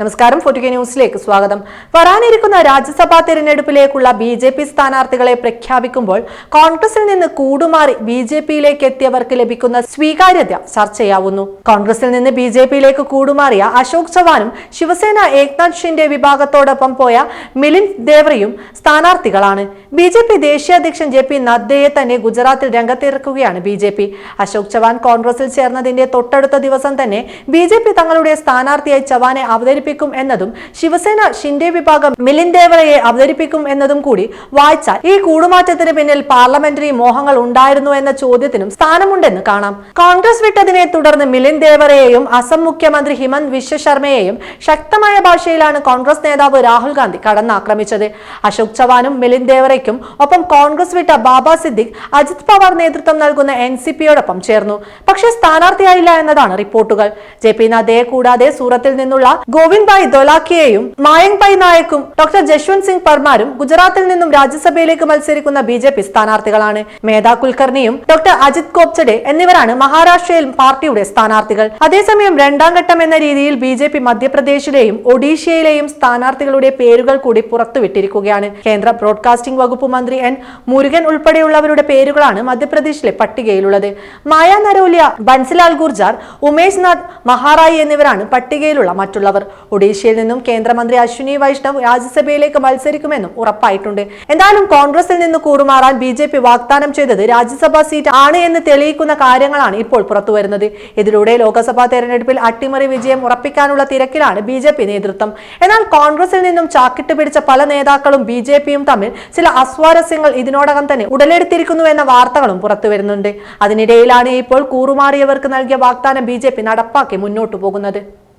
നമസ്കാരം ഫോർട്ടുകെ ന്യൂസിലേക്ക് സ്വാഗതം. വരാനിരിക്കുന്ന രാജ്യസഭാ തെരഞ്ഞെടുപ്പിലേക്കുള്ള ബി ജെ പി സ്ഥാനാർത്ഥികളെ പ്രഖ്യാപിക്കുമ്പോൾ കോൺഗ്രസിൽ നിന്ന് കൂടുമാറി ബി ജെ പിയിലേക്ക് എത്തിയവർക്ക് ലഭിക്കുന്ന സ്വീകാര്യത ചർച്ചയാവുന്നു. കോൺഗ്രസിൽ നിന്ന് ബി ജെ പിയിലേക്ക് കൂടുമാറിയ അശോക് ചവാനും ശിവസേന ഏക്നാഥ് ഷിൻഡെ വിഭാഗത്തോടൊപ്പം പോയ മിലിൻ ദേവറയും സ്ഥാനാർത്ഥികളാണ്. ബി ജെ പി ദേശീയ അധ്യക്ഷൻ ജെ പി നദ്ദയെ തന്നെ ഗുജറാത്തിൽ രംഗത്തിറക്കുകയാണ് B J P. Ashok Chavan കോൺഗ്രസിൽ ചേർന്നതിന്റെ തൊട്ടടുത്ത ദിവസം തന്നെ ബി ജെ പി തങ്ങളുടെ സ്ഥാനാർത്ഥിയായി ചവാനെ അവതരിപ്പിക്കും എന്നതും ശിവസേന ഷിൻഡെ വിഭാഗം മിലിൻ ദേവറയെ അവതരിപ്പിക്കും എന്നതും കൂടി വായിച്ചാൽ ഈ കൂടുമാറ്റത്തിന് പിന്നിൽ പാർലമെന്ററി മോഹങ്ങൾ ഉണ്ടായിരുന്നു എന്ന ചോദ്യത്തിനും സ്ഥാനമുണ്ടെന്ന് കാണാം. കോൺഗ്രസ് വിട്ടതിനെ തുടർന്ന് മിലിൻ ദേവറയെയും അസം മുഖ്യമന്ത്രി ഹിമന്ത് വിശ്വ ശർമ്മയെയും ശക്തമായ ഭാഷയിലാണ് കോൺഗ്രസ് നേതാവ് രാഹുൽ ഗാന്ധി കടന്നാക്രമിച്ചത്. അശോക് ചവാനും മിലിൻ ദേവറയ്ക്കും ഒപ്പം കോൺഗ്രസ് വിട്ട ബാബ സിദ്ദിഖ് അജിത് പവാർ നേതൃത്വം നൽകുന്ന എൻ സി പിയോടൊപ്പം ചേർന്നു. പക്ഷേ സ്ഥാനാർത്ഥിയായില്ല എന്നതാണ് റിപ്പോർട്ടുകൾ. ജെ പി നദ്ദയെ കൂടാതെ സൂറത്തിൽ നിന്നുള്ള ഗോവിന്ദ് ഭായ് ദോലാക്കിയെയും മായങ് പൈ നായക്കും ഡോക്ടർ ജശ്വന്ത് സിംഗ് പർമാരും ഗുജറാത്തിൽ നിന്നും രാജ്യസഭയിലേക്ക് മത്സരിക്കുന്ന ബി ജെ പി സ്ഥാനാർത്ഥികളാണ്. മേധാ കുൽക്കർണിയും ഡോക്ടർ അജിത് കോപ്ചഡെ എന്നിവരാണ് മഹാരാഷ്ട്രയിൽ പാർട്ടിയുടെ സ്ഥാനാർത്ഥികൾ. അതേസമയം രണ്ടാം ഘട്ടം എന്ന രീതിയിൽ ബി ജെ പി മധ്യപ്രദേശിലെയും ഒഡീഷയിലെയും സ്ഥാനാർത്ഥികളുടെ പേരുകൾ കൂടി പുറത്തുവിട്ടിരിക്കുകയാണ്. കേന്ദ്ര ബ്രോഡ്കാസ്റ്റിംഗ് വകുപ്പ് മന്ത്രി എൻ. മുരുകൻ ഉൾപ്പെടെയുള്ളവരുടെ പേരുകളാണ് മധ്യപ്രദേശിലെ പട്ടികയിലുള്ളത്. മായ നരോലിയ ബൻസിലാൽ ഗുർജാർ ഉമേഷ് നാഥ് മഹാറായി എന്നിവരാണ് പട്ടികയിലുള്ള മറ്റുള്ളവർ. ഒഡീഷയിൽ നിന്നും കേന്ദ്രമന്ത്രി അശ്വിനി വൈഷ്ണവ് രാജ്യസഭയിലേക്ക് മത്സരിക്കുമെന്നും ഉറപ്പായിട്ടുണ്ട്. എന്തായാലും കോൺഗ്രസിൽ നിന്ന് കൂറുമാറാൻ ബി ജെ പി വാഗ്ദാനം ചെയ്തത് രാജ്യസഭാ സീറ്റ് ആണ് എന്ന് തെളിയിക്കുന്ന കാര്യങ്ങളാണ് ഇപ്പോൾ പുറത്തുവരുന്നത്. ഇതിലൂടെ ലോക്സഭാ തെരഞ്ഞെടുപ്പിൽ അട്ടിമറി വിജയം ഉറപ്പിക്കാനുള്ള തിരക്കിലാണ് ബി ജെ പി നേതൃത്വം. എന്നാൽ കോൺഗ്രസിൽ നിന്നും ചാക്കിട്ട് പിടിച്ച പല നേതാക്കളും ബി ജെ പിയും തമ്മിൽ ചില അസ്വാരസ്യങ്ങൾ ഇതിനോടകം തന്നെ ഉടലെടുത്തിരിക്കുന്നു എന്ന വാർത്തകളും പുറത്തുവരുന്നുണ്ട്. അതിനിടയിലാണ് ഇപ്പോൾ കൂറുമാറിയവർക്ക് നൽകിയ വാഗ്ദാനം ബി നടപ്പാക്കി മുന്നോട്ടു പോകുന്നത്.